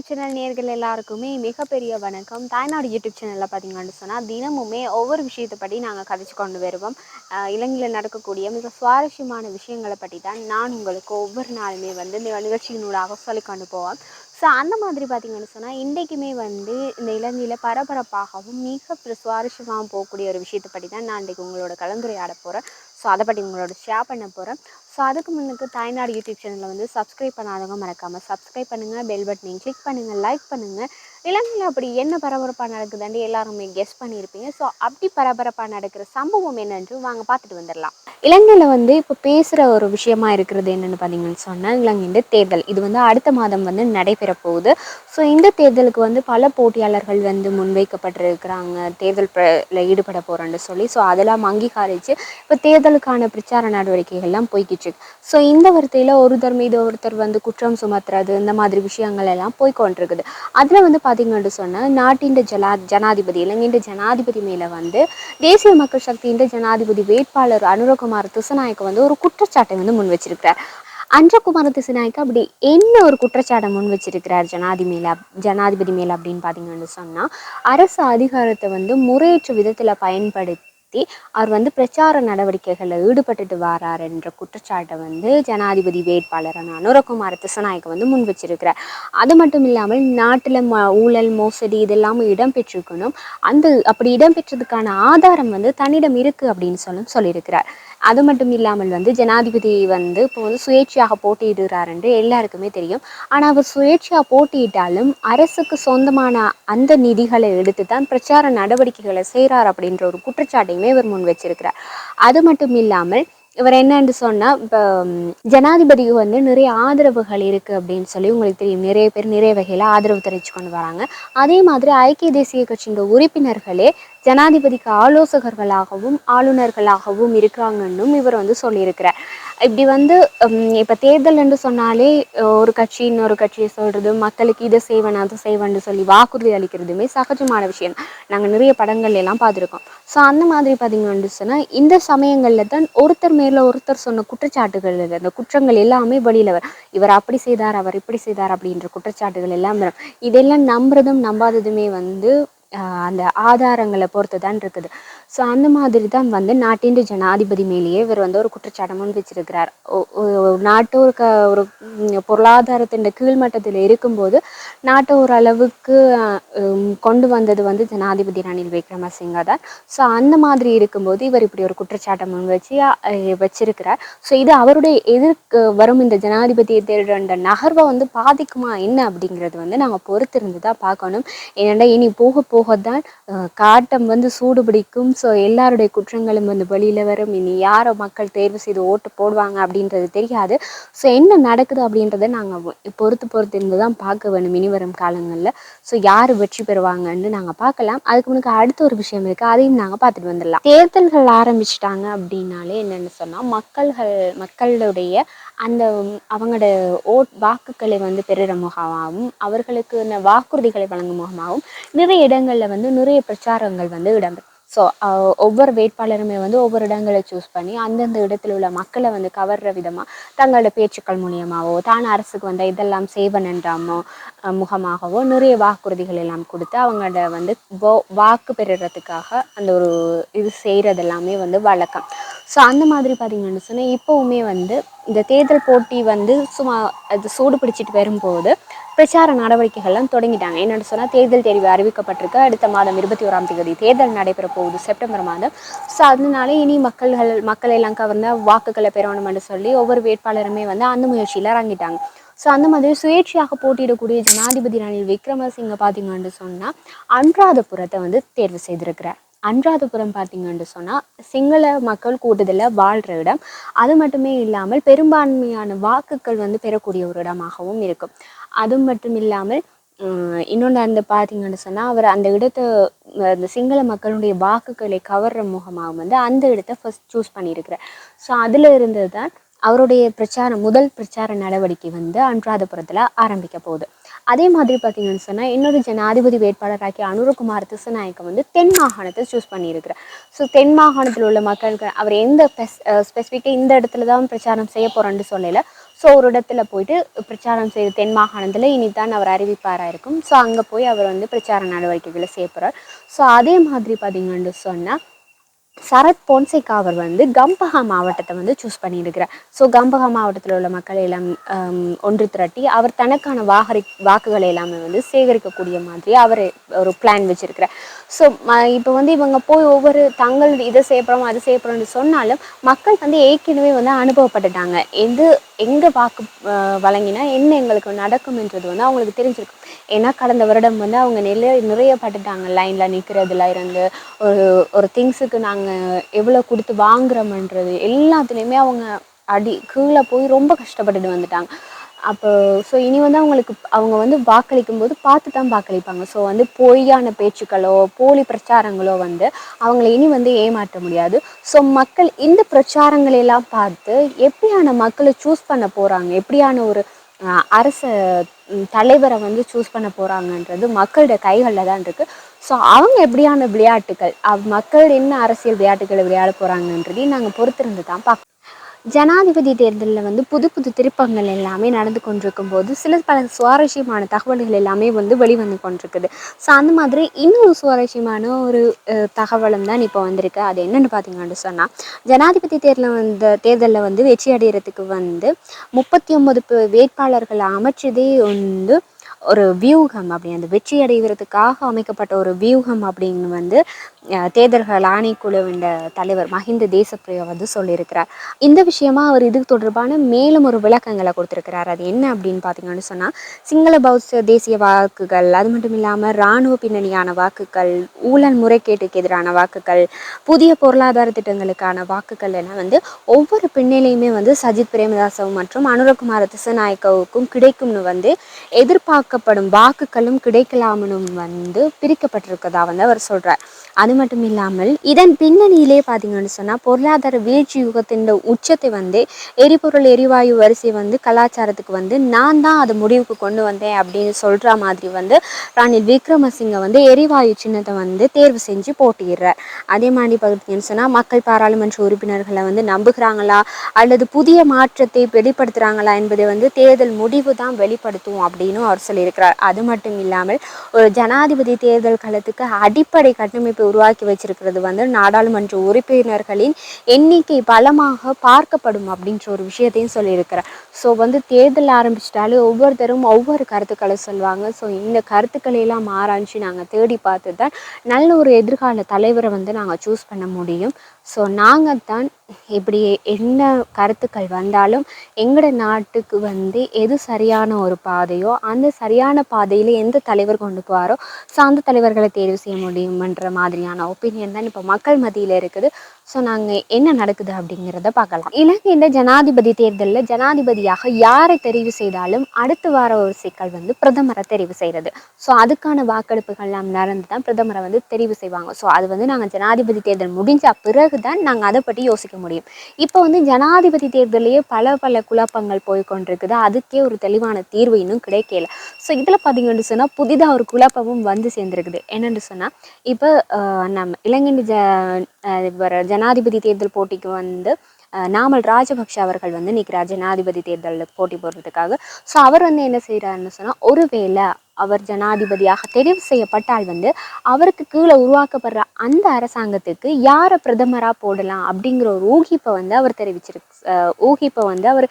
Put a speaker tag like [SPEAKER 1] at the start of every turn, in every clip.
[SPEAKER 1] YouTube channel நேர்கள் எல்லாருக்குமே மிகப்பெரிய வணக்கம். தாய்நாடு யூடியூப் சேனலில் பார்த்தீங்கன்னு சொன்னால் தினமுமே ஒவ்வொரு விஷயத்தை பற்றி நாங்கள் கதைச்சு கொண்டு வருவோம். இலங்கையில் நடக்கக்கூடிய மிக சுவாரஸ்யமான விஷயங்களை பற்றி தான் நான் உங்களுக்கு ஒவ்வொரு நாளுமே வந்து இந்த நிகழ்ச்சியினூடாக சொல்லி கொண்டு போவோம். ஸோ அந்த மாதிரி பார்த்தீங்கன்னு சொன்னால் இன்றைக்குமே வந்து இந்த இலங்கையில் பரபரப்பாகவும் மிக சுவாரஸ்யமாகவும் போகக்கூடிய ஒரு விஷயத்தை பற்றி தான் நான் இன்றைக்கு உங்களோட கலந்துரையாட போகிறேன் ஸோ அதை பற்றி உங்களோட ஷேர் பண்ண போகிறேன் ஸோ அதுக்கு முன்னுக்கு தாய்நாடு யூடியூப் சேனலில் வந்து சப்ஸ்கிரைப் பண்ணாதவங்க மறக்காமல் சப்ஸ்கிரைப் பண்ணுங்கள் பெல் பட்டனையும் கிளிக் பண்ணுங்கள் லைக் பண்ணுங்கள் இலங்கையில் அப்படி என்ன பரபரப்பாக நடக்குதுன்னு எல்லாருமே கெஸ் பண்ணியிருப்பீங்க. ஸோ அப்படி பரபரப்பாக நடக்கிற சம்பவம் என்னென்று வாங்க பார்த்துட்டு வந்துடலாம். இலங்கையில் வந்து இப்போ பேசுகிற ஒரு விஷயமா இருக்கிறது என்னென்னு பார்த்தீங்கன்னு சொன்னால் இலங்கையின் தேர்தல். இது வந்து அடுத்த மாதம் வந்து நடைபெற போகுது. ஸோ இந்த தேர்தலுக்கு வந்து பல போட்டியாளர்கள் வந்து முன்வைக்கப்பட்டிருக்கிறாங்க. தேர்தல் ஈடுபட போகிறோன்னு சொல்லி. ஸோ அதெல்லாம் அங்கீகரித்து இப்போ தேர்தலுக்கான பிரச்சார நடவடிக்கைகள்லாம் போய்கிட்டு ஸோ இந்த வார்த்தையில் ஒருத்தர் மீது ஒருத்தர் வந்து குற்றம் சுமத்துறது இந்த மாதிரி விஷயங்கள் எல்லாம் போய்க்கொண்டிருக்குது. அதில் வந்து பார்த்தீங்கன்னு சொன்னால் நாட்டின் ஜனா ஜனாதிபதி இலங்கையின் ஜனாதிபதி மேலே வந்து தேசிய மக்கள் சக்தியின் ஜனாதிபதி வேட்பாளர் அனுரகுமார் திசநாயக்க வந்து ஒரு குற்றச்சாட்டை வந்து முன் வச்சிருக்கிறார். அன்றகுமார திசநாயக்கு அப்படி என்ன ஒரு குற்றச்சாட்டை முன் வச்சிருக்கிறார் ஜனாதி மேல ஜனாதிபதி மேல அப்படின்னு பார்த்தீங்கன்னு சொன்னால் அரசு அதிகாரத்தை வந்து முறையற்ற விதத்தில் பயன்படுத்தி அவர் வந்து பிரச்சார நடவடிக்கைகளில் ஈடுபட்டுட்டு வரார் என்ற குற்றச்சாட்டை வந்து ஜனாதிபதி வேட்பாளரான அனுரகுமார திசநாயக்க வந்து முன் வச்சிருக்கிறார். அது மட்டும் இல்லாமல் நாட்டில் ம ஊழல் மோசடி இதெல்லாமும் இடம்பெற்றிருக்கணும் அந்த அப்படி இடம்பெற்றதுக்கான ஆதாரம் வந்து தன்னிடம் இருக்குது அப்படின்னு சொல்லும் சொல்லியிருக்கிறார். அது மட்டும் இல்லாமல் வந்து ஜனாதிபதி வந்து இப்போ வந்து சுயேட்சையாக போட்டியிடுறார் என்று எல்லாருக்குமே தெரியும். ஆனால் அவர் சுயேட்சையாக போட்டியிட்டாலும் அரசுக்கு சொந்தமான அந்த நிதிகளை எடுத்து தான் பிரச்சார நடவடிக்கைகளை செய்கிறார் அப்படின்ற ஒரு குற்றச்சாட்டையுமே இவர் முன் வச்சிருக்கிறார். அது மட்டும் இல்லாமல் இவர் என்னன்னு சொன்னால் இப்போ ஜனாதிபதிக்கு வந்து நிறைய ஆதரவுகள் இருக்குது அப்படின்னு சொல்லி உங்களுக்கு தெரியும். நிறைய பேர் நிறைய வகையில் ஆதரவு தெரிவித்து கொண்டு வராங்க. அதே மாதிரி ஐக்கிய தேசிய கட்சியின் உறுப்பினர்களே ஜனாதிபதிக்கு ஆலோசகர்களாகவும் ஆளுநர்களாகவும் இருக்காங்கன்னும் இவர் வந்து சொல்லியிருக்கிறார். இப்படி வந்து இப்போ தேர்தல் என்று சொன்னாலே ஒரு கட்சி இன்னொரு கட்சியை சொல்கிறது மக்களுக்கு இதை செய்வேன் அதை செய்வேன்னு சொல்லி வாக்குறுதி அளிக்கிறதுமே சகஜமான விஷயம். நாங்கள் நிறைய படங்கள் எல்லாம் பார்த்துருக்கோம். ஸோ அந்த மாதிரி பார்த்தீங்கன்னு சொன்னால் இந்த சமயங்களில் தான் ஒருத்தர் மேலே ஒருத்தர் சொன்ன குற்றச்சாட்டுகள் அந்த குற்றங்கள் எல்லாமே வெளியில் வரும். இவர் அப்படி செய்தார் அவர் இப்படி செய்தார் அப்படின்ற குற்றச்சாட்டுகள் எல்லாம் வரும். இதெல்லாம் நம்புறதும் நம்பாததுமே வந்து அந்த ஆதாரங்களை பொறுத்து தான் இருக்குது. ஸோ அந்த மாதிரி தான் வந்து நாட்டின் ஜனாதிபதி மேலேயே இவர் வந்து ஒரு குற்றச்சாட்டை முன் வச்சிருக்கிறார் நாட்டு ஒரு க ஒரு பொருளாதாரத்தின் கீழ்மட்டத்தில் இருக்கும்போது நாட்டை ஓரளவுக்கு கொண்டு வந்தது வந்து ஜனாதிபதி ரணில் விக்ரமசிங்க தான் ஸோ அந்த மாதிரி இருக்கும்போது இவர் இப்படி ஒரு குற்றச்சாட்டை முன் வச்சு வச்சிருக்கிறார். ஸோ இது அவருடைய எதிர்க்கு வரும் இந்த ஜனாதிபதியை தேடுற நகர்வை வந்து பாதிக்குமா என்ன அப்படிங்கிறது வந்து நாங்கள் பொறுத்திருந்து தான் பார்க்கணும். ஏன்னா இனி போக போக தான் காட்டம் வந்து சூடு பிடிக்கும். ஸோ எல்லாருடைய குற்றங்களும் வந்து வெளியில் வரும். இனி யாரை மக்கள் தேர்வு செய்து ஓட்டு போடுவாங்க அப்படின்றது தெரியாது. ஸோ என்ன நடக்குது அப்படின்றத நாங்கள் பொறுத்து பொறுத்து இருந்து தான் பார்க்க வேணும் இனி வரும் காலங்களில். ஸோ யார் வெற்றி பெறுவாங்கன்னு நாங்கள் பார்க்கலாம். அதுக்கு முன்னாடி அடுத்த ஒரு விஷயம் இருக்குது அதையும் நாங்கள் பார்த்துட்டு வந்துடலாம். தேர்தல்கள் ஆரம்பிச்சிட்டாங்க அப்படின்னாலே என்னென்னு சொன்னால் மக்கள்கள் மக்களுடைய அந்த அவங்களோட ஓட் வாக்குகளை வந்து பெறுகிற முகமாகவும் அவர்களுக்கு இந்த வாக்குறுதிகளை வழங்கும் முகமாகவும் நிறைய இடங்களில் வந்து நிறைய பிரச்சாரங்கள் வந்து இடம்பெறும் ஸோ ஒவ்வொரு வேட்பாளருமே வந்து ஒவ்வொரு இடங்களை சூஸ் பண்ணி அந்தந்த இடத்துல உள்ள மக்களை வந்து கவர்ற விதமாக தங்களோட பேச்சுக்கள் மூலியமாகவோ தான் அரசுக்கு வந்த இதெல்லாம் சேவன் என்றாமோ முகமாகவோ நிறைய வாக்குறுதிகள் எல்லாம் கொடுத்து அவங்களோட வந்து வோ- வாக்கு பெறுறதுக்காக அந்த ஒரு இது செய்கிறது எல்லாமே வந்து வழக்கம். ஸோ அந்த மாதிரி பார்த்திங்கன்னு சொன்னால் இப்போவுமே வந்து இந்த தேர்தல் போட்டி வந்து சும்மா அது சூடு பிடிச்சிட்டு வரும்போது பிரச்சார நடவடிக்கைகள்லாம் தொடங்கிட்டாங்க. என்னென்னு சொன்னால் தேர்தல் தேர்வு அறிவிக்கப்பட்டிருக்கு. அடுத்த மாதம் இருபத்தி ஓராம் தேதி தேர்தல் நடைபெற போகுது செப்டம்பர் மாதம். ஸோ அதனால இனி மக்கள்கள் மக்கள் எல்லாம் கவர்ந்த வாக்குகளை பெறணும்னு சொல்லி ஒவ்வொரு வேட்பாளருமே வந்து அந்த முயற்சியில் இறங்கிட்டாங்க. ஸோ அந்த மாதிரி சுயேட்சையாக போட்டியிடக்கூடிய ஜனாதிபதி ரணில் விக்ரமசிங்க பார்த்தீங்கன்னு சொன்னால் அன்றாதபுரத்தை வந்து தேர்வு செய்திருக்கிறார். அன்றாதபுரம் பார்த்தீங்கன்னு சொன்னால் சிங்கள மக்கள் கூட்டத்தில் வாழ்கிற இடம். அது மட்டுமே இல்லாமல் பெரும்பான்மையான வாக்குகள் வந்து பெறக்கூடிய ஒரு இடமாகவும் இருக்கும். அது மட்டும் இல்லாமல் இன்னொன்று அந்த பார்த்தீங்கன்னு சொன்னால் அவர் அந்த இடத்த அந்த சிங்கள மக்களுடைய வாக்குகளை கவர்ற முகமாக வந்து அந்த இடத்த ஃபஸ்ட் சூஸ் பண்ணியிருக்கிறார். ஸோ அதில் இருந்தது தான் அவருடைய பிரச்சாரம் முதல் பிரச்சார நடவடிக்கை வந்து அனுராதபுரத்தில் ஆரம்பிக்க போகுது. அதே மாதிரி பார்த்தீங்கன்னு சொன்னால் இன்னொரு ஜனாதிபதி வேட்பாளராகிய அனுரகுமார் திசநாயக்க வந்து தென் மாகாணத்தை சூஸ் பண்ணியிருக்கிறார். ஸோ தென் மாகாணத்தில் உள்ள மக்களுக்கு அவர் எந்த ஸ்பெசிஃபிக்காக இந்த இடத்துல தான் பிரச்சாரம் செய்ய போகிறோன்னு சொல்லல. ஸோ ஒரு இடத்துல போயிட்டு பிரச்சாரம் செய்து தென் மாகாணத்தில் இனிதான் அவர் அறிவிப்பாராக இருக்கும். ஸோ அங்கே போய் அவர் வந்து பிரச்சார நடவடிக்கைகளை செய்யப்படுறார் ஸோ அதே மாதிரி பார்த்தீங்கன்னு சொன்னால் சரத் போன்சேகா அவர் வந்து கம்பஹா மாவட்டத்தை வந்து சூஸ் பண்ணியிருக்கிறார். ஸோ கம்பஹா மாவட்டத்தில் உள்ள மக்களை எல்லாம் ஒன்று திரட்டி அவர் தனக்கான வாகரி வாக்குகளை எல்லாமே வந்து சேகரிக்கக்கூடிய மாதிரி அவர் ஒரு பிளான் வச்சுருக்கிறார். ஸோ இப்போ வந்து இவங்க போய் ஒவ்வொரு தங்கள் இதை செய்யப்படுறோம் அது செய்யப்படுறோம்னு சொன்னாலும் மக்கள் வந்து ஏற்கனவே வந்து அனுபவப்பட்டுட்டாங்க. எது எங்கே வாக்கு வழங்கினா என்ன எங்களுக்கு நடக்கும்ன்றது வந்து அவங்களுக்கு தெரிஞ்சிருக்கும். ஏன்னா கடந்த வருடம் வந்து அவங்க நிறைய நிறைய பட்டுட்டாங்க. லைனில் நிற்கிறதுல இருந்து ஒரு ஒரு திங்ஸுக்கு நாங்கள் எவ்வளோ கொடுத்து வாங்குறோம்ன்றது எல்லாத்துலேயுமே அவங்க அடி கீழே போய் ரொம்ப கஷ்டப்பட்டுட்டு வந்துட்டாங்க. அப்போ ஸோ இனி வந்து அவங்களுக்கு அவங்க வந்து வாக்களிக்கும் போது பார்த்து தான் வாக்களிப்பாங்க. ஸோ வந்து பொய்யான பேச்சுக்களோ போலி பிரச்சாரங்களோ வந்து அவங்கள இனி வந்து ஏமாற்ற முடியாது. ஸோ மக்கள் இந்த பிரச்சாரங்களை எல்லாம் பார்த்து எப்படியான மக்களை சூஸ் பண்ண போகிறாங்க எப்படியான ஒரு அரச தலைவரை வந்து சூஸ் பண்ண போகிறாங்கன்றது மக்களோட கைகளில் தான் இருக்குது ஸோ அவங்க எப்படியான விளையாட்டுகள் மக்கள் என்ன அரசியல் விளையாட்டுகளை விளையாட போகிறாங்கன்றதையும் நாங்கள் பொறுத்திருந்து தான் பார்க்கணும். ஜனாதிபதி தேர்தலில் வந்து புது புது திருப்பங்கள் எல்லாமே நடந்து கொண்டிருக்கும் போது சில பல சுவாரஸ்யமான தகவல்கள் எல்லாமே வந்து வெளிவந்து கொண்டிருக்குது. ஸோ அந்த மாதிரி இன்னொரு சுவாரஸ்யமான ஒரு தகவலும் தான் இப்போ வந்திருக்கு. அது என்னென்னு பார்த்தீங்கன்னு சொன்னால் ஜனாதிபதி தேர்தலில் வந்து தேர்தலில் வந்து வெற்றி அடைகிறதுக்கு வந்து முப்பத்தி ஒம்பது வேட்பாளர்களை அமைச்சதே வந்து ஒரு வியூகம் அப்படி அந்த வெற்றி அடைகிறதுக்காக அமைக்கப்பட்ட ஒரு வியூகம் அப்படின்னு வந்து தேர்தல்கள் ஆணைக்குழுவின் தலைவர் மஹிந்த தேசப்பிரியா வந்து சொல்லியிருக்கிறார். இந்த விஷயமா அவர் இது தொடர்பான மேலும் ஒரு விளக்கங்களை கொடுத்துருக்கிறார். அது என்ன அப்படின்னு பார்த்தீங்கன்னு சொன்னால் சிங்கள பௌத்த தேசிய வாக்குகள் அது மட்டும் இல்லாமல் இராணுவ பின்னணியான வாக்குகள் ஊழல் முறைகேட்டுக்கு எதிரான வாக்குகள் புதிய பொருளாதார திட்டங்களுக்கான வாக்குகள் எல்லாம் வந்து ஒவ்வொரு பின்னணியுமே வந்து சஜித் பிரேமதாசவும் மற்றும் அனுரகுமார திசநாயக்கவுக்கும் கிடைக்கும்னு வந்து எதிர்பார்க்க எதிர்பார்க்கப்படும் வாக்குகளும் கிடைக்கலாமனும் வந்து பிரிக்கப்பட்டிருக்கதா வந்து அவர் சொல்றார். அது மட்டும் இல்லாமல் இதன் பின்னணியிலே பார்த்தீங்கன்னு சொன்னால் பொருளாதார வீழ்ச்சி யுகத்தின் உச்சத்தை வந்து எரிபொருள் எரிவாயு வரிசை வந்து கலாச்சாரத்துக்கு வந்து நான் தான் அதை முடிவுக்கு கொண்டு வந்தேன் அப்படின்னு சொல்கிற மாதிரி வந்து ராணில் விக்ரமசிங்க வந்து எரிவாயு சின்னத்தை வந்து தேர்வு செஞ்சு போட்டிடுறார் அதே மாதிரி பார்த்தீங்கன்னு சொன்னால் மக்கள் பாராளுமன்ற உறுப்பினர்களை வந்து நம்புகிறாங்களா அல்லது புதிய மாற்றத்தை வெளிப்படுத்துகிறாங்களா என்பதை வந்து தேர்தல் முடிவு தான் வெளிப்படுத்தும் அப்படின்னு அவர் சொல்லியிருக்கிறார். அது மட்டும் இல்லாமல் ஒரு ஜனாதிபதி தேர்தல் களத்துக்கு அடிப்படை கட்டமைப்பை உருவாக்கி வச்சிருக்கிறது வந்து நாடாளுமன்ற உறுப்பினர்களின் எண்ணிக்கை பலமாக பார்க்கப்படும் அப்படின்ற ஒரு விஷயத்தையும் சொல்லியிருக்கிறார். ஸோ வந்து தேர்தல் ஆரம்பிச்சிட்டாலே ஒவ்வொருத்தரும் ஒவ்வொரு கருத்துக்களை சொல்லுவாங்க. ஸோ இந்த கருத்துக்களை எல்லாம் ஆராய்ச்சி நாங்கள் தேடி பார்த்து தான் நல்ல ஒரு எதிர்கால தலைவரை வந்து நாங்கள் சூஸ் பண்ண முடியும். ஸோ நாங்கள் தான் இப்படி என்ன கருத்துக்கள் வந்தாலும் எங்களோட நாட்டுக்கு வந்து எது சரியான ஒரு பாதையோ அந்த சரியான பாதையில் எந்த தலைவர் கொண்டு போவாரோ ஸோ அந்த தலைவர்களை தேர்வு செய்ய முடியுமன்ற மாதிரியான ஒப்பீனியன் தான் இப்போ மக்கள் மத்தியில் இருக்குது. ஸோ நாங்கள் என்ன நடக்குது அப்படிங்கிறத பார்க்கலாம். இலங்கையின் ஜனாதிபதி தேர்தலில் ஜனாதிபதியாக யாரை தெரிவு செய்தாலும் அடுத்து வர ஒரு சிக்கல் வந்து பிரதமரை தெரிவு செய்கிறது ஸோ அதுக்கான வாக்கெடுப்புகள்லாம் நடந்து தான் பிரதமரை வந்து தெரிவு செய்வாங்க. ஸோ அது வந்து நாங்கள் ஜனாதிபதி தேர்தல் முடிஞ்ச பிறகு தான் நாங்கள் அதை பற்றி யோசிக்க முடியும். இப்போ வந்து ஜனாதிபதி தேர்தலையே பல பல குழப்பங்கள் போய் கொண்டிருக்குது. அதுக்கே ஒரு தெளிவான தீர்வு இன்னும் கிடைக்கல. ஸோ இதில் பார்த்தீங்கன்னு சொன்னால் புதிதாக ஒரு குழப்பமும் வந்து சேர்ந்துருக்குது. என்னென்னு சொன்னால் இப்போ நம்ம இலங்கை ஜ ஆஹ், ஜனாதிபதி தேர்தல் போட்டிக்கு வந்து நாமல் ராஜபக்ஷ அவர்கள் வந்து நிற்கிறார் ஜனாதிபதி தேர்தலில் போட்டி போடுறதுக்காக. ஸோ அவர் வந்து என்ன செய்கிறாருன்னு சொன்னால் ஒருவேளை அவர் ஜனாதிபதியாக தெரிவு செய்யப்பட்டால் வந்து அவருக்கு கீழே உருவாக்கப்படுற அந்த அரசாங்கத்துக்கு யாரை பிரதமராக போடலாம் அப்படிங்கிற ஒரு ஊகிப்பை வந்து அவர் தெரிவிச்சிருக்கு ஊகிப்பை வந்து அவர்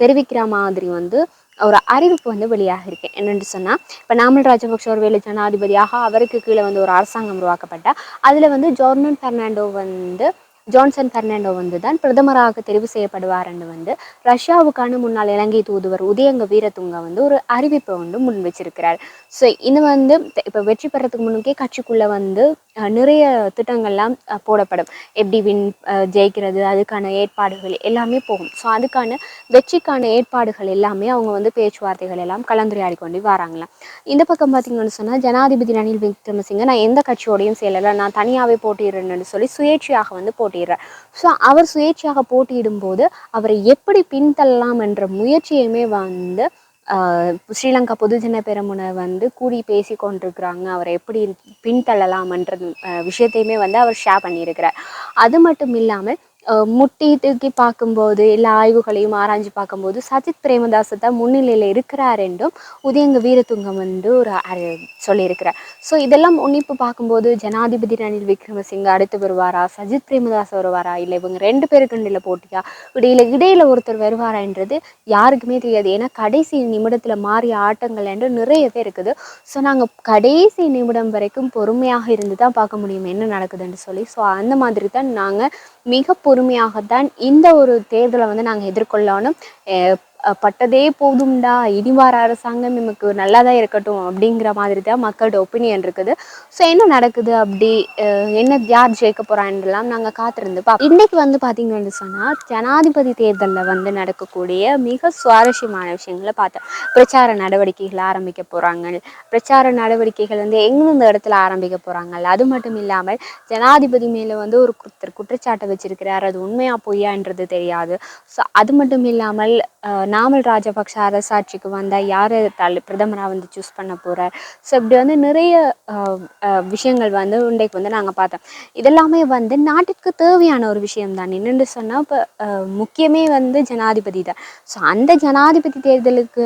[SPEAKER 1] தெரிவிக்கிற மாதிரி வந்து ஒரு அறிவிப்பு வந்து வெளியாக இருக்கு. என்னென்னு சொன்னால் இப்போ நாமல் ராஜபக்ஷ ஒரு வேலை ஜனாதிபதியாக அவருக்கு கீழே வந்து ஒரு அரசாங்கம் உருவாக்கப்பட்டால் அதில் வந்து ஜோர்னன் பெர்னாண்டோ வந்து ஜான்சன் பெர்னாண்டோ வந்து தான் பிரதமராக தெரிவு செய்யப்படுவார்னு வந்து ரஷ்யாவுக்கான முன்னாள் இலங்கை தூதுவர் உதயங்க வீரதுங்க வந்து ஒரு அறிவிப்பை வந்து முன் வச்சிருக்கிறார். ஸோ இது வந்து இப்போ வெற்றி பெறத்துக்கு முன்னுக்கே கட்சிக்குள்ளே வந்து நிறைய திட்டங்கள்லாம் போடப்படும். எப்படி வின் ஜெயிக்கிறது அதுக்கான ஏற்பாடுகள் எல்லாமே போகும். ஸோ அதுக்கான வெற்றிக்கான ஏற்பாடுகள் எல்லாமே அவங்க வந்து பேச்சுவார்த்தைகள் எல்லாம் கலந்துரையாடி கொண்டு வராங்களாம். இந்த பக்கம் பார்த்தீங்கன்னு சொன்னால் ஜனாதிபதி ரணில் விக்ரமசிங்க நான் எந்த கட்சியோடையும் சேரலை நான் தனியாகவே போட்டிடுறேன்னு சொல்லி சுயேட்சையாக வந்து போட்டிடுறார் ஸோ அவர் சுயேட்சையாக போட்டியிடும்போது அவரை எப்படி பின்தள்ளலாம் என்ற முயற்சியுமே வந்து ஆஹ், ஸ்ரீலங்கா பொதுஜன பெருமுனை வந்து கூடி பேசி கொண்டிருக்கிறாங்க. அவரை எப்படி பின்தள்ளலாம்ன்றது ஆஹ், விஷயத்தையுமே வந்து அவர் ஷேர் பண்ணியிருக்கிறார். அது மட்டும் இல்லாமல் முட்டி தூக்கி பார்க்கும்போது எல்லா ஆய்வுகளையும் ஆராய்ஞ்சு பார்க்கும்போது சஜித் பிரேமதாச தான் முன்னிலையில் இருக்கிறார் என்றும் உதயங்க வீரதுங்கம் வந்து ஒரு சொல்லியிருக்கிறார். ஸோ இதெல்லாம் உன்னிப்பு பார்க்கும்போது ஜனாதிபதி ரணில் விக்ரமசிங்க அடுத்து வருவாரா? சஜித் பிரேமதாஸ் வருவாரா? இல்லை இவங்க ரெண்டு பேருக்கு இடையில போட்டியா? இடையில இடையில ஒருத்தர் வருவாரான்றது யாருக்குமே தெரியாது. ஏன்னா கடைசி நிமிடத்தில் மாறிய ஆட்டங்கள் என்று நிறையவே இருக்குது. ஸோ நாங்கள் கடைசி நிமிடம் வரைக்கும் பொறுமையாக இருந்து தான் பார்க்க முடியும் என்ன நடக்குதுன்னு சொல்லி. ஸோ அந்த மாதிரி தான் நாங்கள் மிக பொறுமையாகத்தான் இந்த ஒரு தேர்தலை வந்து நாங்கள் எதிர்கொள்ளணும். பட்டதே போதும்டா இனிவார அரசாங்கம் நமக்கு நல்லா தான் இருக்கட்டும் அப்படிங்கிற மாதிரி தான் மக்களோட ஒப்பீனியன் இருக்குது. ஸோ என்ன நடக்குது அப்படி? என்ன யார் ஜெயிக்க போகிறான்றலாம் நாங்கள் காத்திருந்து பா இன்றைக்கு வந்து பார்த்தீங்கன்னு சொன்னால் ஜனாதிபதி தேர்தலில் வந்து நடக்கக்கூடிய மிக சுவாரஸ்யமான விஷயங்களை பார்த்தேன் பிரச்சார நடவடிக்கைகள் ஆரம்பிக்க போகிறாங்க பிரச்சார நடவடிக்கைகள் வந்து எங்கெந்த இடத்துல ஆரம்பிக்க போகிறாங்க அது மட்டும் இல்லாமல் ஜனாதிபதி மேலே வந்து ஒரு குற்றர் குற்றச்சாட்டை வச்சிருக்கிறார். அது உண்மையா பொய்யான்றது தெரியாது. ஸோ அது மட்டும் இல்லாமல் நாமல் ராஜபக்ஷ அரசாட்சிக்கு வந்தால் யார் தலை பிரதமராக வந்து சூஸ் பண்ண போகிறார் ஸோ இப்படி வந்து நிறைய விஷயங்கள் வந்து இன்றைக்கு வந்து நாங்கள் பார்த்தோம். இதெல்லாமே வந்து நாட்டிற்கு தேவையான ஒரு விஷயம் தான். என்னென்னு சொன்னால் இப்போ முக்கியமே வந்து ஜனாதிபதி தான். ஸோ அந்த ஜனாதிபதி தேர்தலுக்கு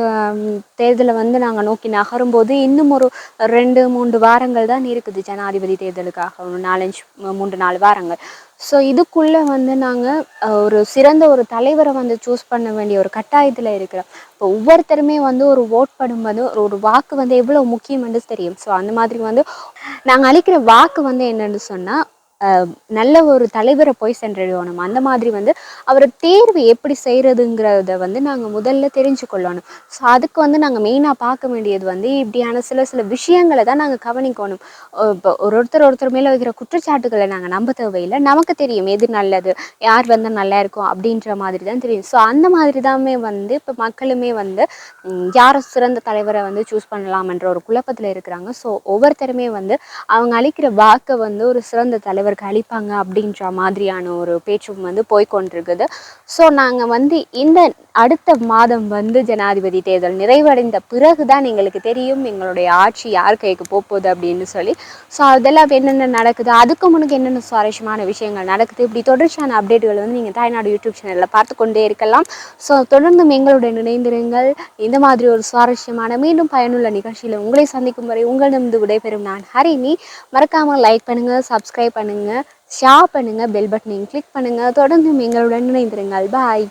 [SPEAKER 1] தேர்தலை வந்து நாங்கள் நோக்கி நகரும்போது இன்னும் ஒரு ரெண்டு மூன்று வாரங்கள் தான் இருக்குது ஜனாதிபதி தேர்தலுக்காக. ஒரு நாலஞ்சு மூன்று நாலு வாரங்கள். ஸோ இதுக்குள்ளே வந்து நாங்கள் ஒரு சிறந்த ஒரு தலைவரை வந்து சூஸ் பண்ண வேண்டிய ஒரு கட்டாயத்தில் இருக்கிறோம். இப்போ ஒவ்வொருத்தருமே வந்து ஒரு ஓட் பண்ணும்போது ஒரு ஒரு வாக்கு வந்து எவ்வளோ முக்கியம்னு தெரியும். ஸோ அந்த மாதிரி வந்து நாங்கள் அளிக்கிற வாக்கு வந்து என்னன்னு சொன்னால் நல்ல ஒரு தலைவரை போய் சென்றடையணும். அந்த மாதிரி வந்து அவரை தேர்வு எப்படி செய்கிறதுங்கிறத வந்து நாங்கள் முதல்ல தெரிஞ்சு கொள்ளணும் ஸோ அதுக்கு வந்து நாங்கள் மெயினாக பார்க்க வேண்டியது வந்து இப்படியான சில சில விஷயங்களை தான் நாங்கள் கவனிக்கணும். இப்போ ஒரு ஒருத்தர் ஒருத்தர் மேலே வைக்கிற குற்றச்சாட்டுகளை நாங்கள் நம்ப தேவையில்லை. நமக்கு தெரியும் எது நல்லது யார் வந்தால் நல்லா இருக்கும் அப்படின்ற மாதிரி தான் தெரியும். ஸோ அந்த மாதிரி தாமே வந்து இப்போ மக்களுமே வந்து யார் யாரை சிறந்த தலைவரை வந்து சூஸ் பண்ணலாம்ன்ற ஒரு குழப்பத்தில் இருக்கிறாங்க. ஸோ ஒவ்வொருத்தருமே வந்து அவங்க அளிக்கிற வாக்கை வந்து ஒரு சிறந்த தலைவர் அவருக்கு அளிப்பாங்க அப்படின்ற மாதிரியான ஒரு பேச்சும் வந்து போய்க்கொண்டிருக்குது. ஸோ நாங்கள் வந்து இந்த அடுத்த மாதம் வந்து ஜனாதிபதி தேர்தல் நிறைவடைந்த பிறகு தான் எங்களுக்கு தெரியும் எங்களுடைய ஆட்சி யார் கைக்கு போகுது அப்படின்னு சொல்லி. ஸோ அதெல்லாம் என்னென்ன நடக்குது? அதுக்கு முன்னுக்கு என்னென்ன சுவாரஸ்யமான விஷயங்கள் நடக்குது? இப்படி தொடர்ச்சியான அப்டேட்டுகள் வந்து நீங்கள் தாய்நாடு யூடியூப் சேனலில் பார்த்து கொண்டே இருக்கலாம். ஸோ தொடர்ந்தும் எங்களுடைய நினைந்திருங்கள் இந்த மாதிரி ஒரு சுவாரஸ்யமான மீண்டும் பயனுள்ள நிகழ்ச்சியில் உங்களை சந்திக்கும் வரை உங்களிடம் விடைபெறும் நான் ஹரிணி. மறக்காமல் லைக் பண்ணுங்கள் சப்ஸ்கிரைப் பண்ணுங்கள் ஷேர் பண்ணுங்கள் பெல் பட்டனையும் கிளிக் பண்ணுங்கள் தொடர்ந்து எங்களுடன் இணைந்திருங்கள். பாய்